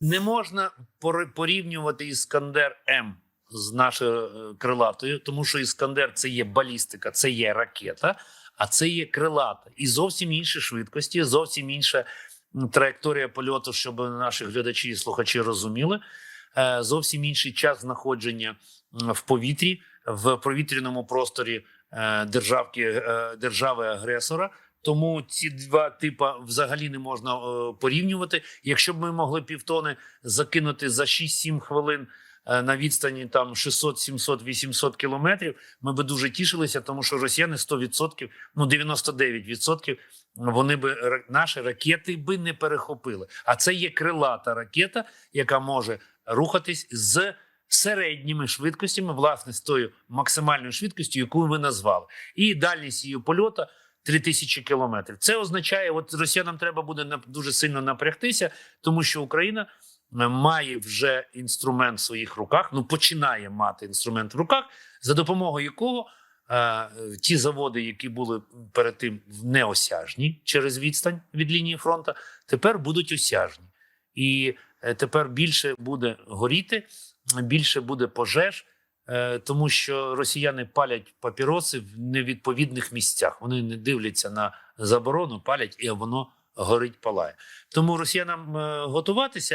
Не можна пор- порівнювати Іскандер М з нашою е, крилатою, тому що Іскандер це є балістика, це є ракета, а це є крилата. І зовсім інші швидкості, зовсім інша траєкторія польоту, щоб наші глядачі і слухачі розуміли. Е, Зовсім інший час знаходження в повітрі, в повітряному просторі е, державки, е, держави-агресора. Тому ці два типи взагалі не можна е, порівнювати. Якщо б ми могли півтони закинути за 6-7 хвилин е, на відстані там 600, 700, 800 кілометрів, ми би дуже тішилися, тому що росіяни 100%, ну 99% вони би наші ракети би не перехопили. А це є крилата ракета, яка може рухатись з середніми швидкостями, власне, з тою максимальною швидкістю, яку ви назвали, і дальність її польоту 3000 кілометрів. Це означає, от росіянам треба буде дуже сильно напрягтися, тому що Україна е, має вже інструмент в своїх руках. Ну починає мати інструмент в руках, за допомогою якого е, ті заводи, які були перед тим неосяжні через відстань від лінії фронту, тепер будуть осяжні. І е, тепер більше буде горіти, більше буде пожеж, тому що росіяни палять папіроси в невідповідних місцях. Вони не дивляться на заборону, палять, і воно горить, палає. Тому росіянам е, готуватися.